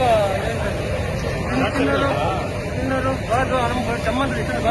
ಬಾ ಬಾದು ನಮ್ಮ ಚಮ್ಮನ್ ಇರ್ತದ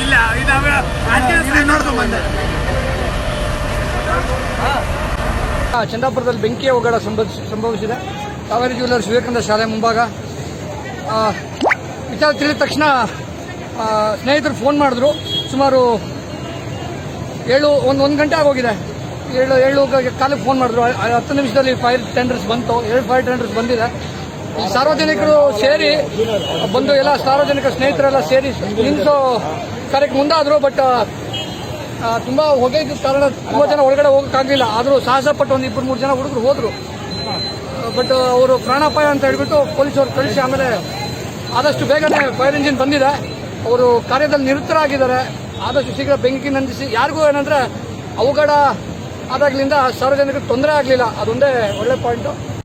ಇಲ್ಲ ಇದಾವೆ ಚಂದಾಪುರದಲ್ಲಿ ಬೆಂಕಿ ಅವಘಡ ಸಂಭವಿಸಿ ಸಂಭವಿಸಿದೆ. ಕಾವೇರಿ ಜ್ಯುವೆಲ್ಲರ್ಸ್ ವಿವೇಕಾನಂದ ಶಾಲೆ ಮುಂಭಾಗ. ಆ, ವಿಚಾರ ತಿಳಿದ ತಕ್ಷಣ ಸ್ನೇಹಿತರು ಫೋನ್ ಮಾಡಿದ್ರು. ಸುಮಾರು ಏಳು ಒಂದು ಒಂದು ಗಂಟೆ ಆಗೋಗಿದೆ. ಏಳು ಏಳು ಕಾಲಕ್ಕೆ ಫೋನ್ ಮಾಡಿದ್ರು. ಹತ್ತು ನಿಮಿಷದಲ್ಲಿ ಫೈರ್ ಟೆಂಡರ್ಸ್ ಬಂತು. ಎರಡು ಫೈರ್ ಟೆಂಡರ್ಸ್ ಬಂದಿದೆ. ಸಾರ್ವಜನಿಕರು ಸೇರಿ, ಬಂದು ಎಲ್ಲ ಸಾರ್ವಜನಿಕ ಸ್ನೇಹಿತರೆಲ್ಲ ಸೇರಿ ನಿಲ್ಲಿಸೋ ಕಾರ್ಯಕ್ಕೆ ಮುಂದಾದರು ಬಟ್ ತುಂಬ ಹೊಗೆ ಕಾರಣ ತುಂಬ ಜನ ಒಳಗಡೆ ಹೋಗಕ್ಕಾಗಲಿಲ್ಲ ಆದರೂ ಸಾಹಸ ಪಟ್ಟು ಒಂದು ಇಬ್ಬರು ಮೂರು ಜನ ಹುಡುಗರು ಹೋದರು. ಬಟ್ ಅವರು ಪ್ರಾಣಾಪಾಯ ಅಂತ ಹೇಳ್ಬಿಟ್ಟು ಪೊಲೀಸರು ಕಳಿಸಿ ಆಮೇಲೆ ಆದಷ್ಟು ಬೇಗನೆ ಫೈರ್ ಇಂಜಿನ್ ಬಂದಿದೆ. ಅವರು ಕಾರ್ಯದಲ್ಲಿ ನಿರತರಾಗಿದ್ದಾರೆ. ಆದಷ್ಟು ಶೀಘ್ರ ಬೆಂಕಿ ನಂದಿಸಿ. ಯಾರಿಗೂ ಏನಂದ್ರೆ ಅವಘಡ ಆದಾಗ್ಲಿಂದ ಸಾರ್ವಜನಿಕರಿಗೆ ತೊಂದರೆ ಆಗಲಿಲ್ಲ. ಅದೊಂದೇ ಒಳ್ಳೆ ಪಾಯಿಂಟು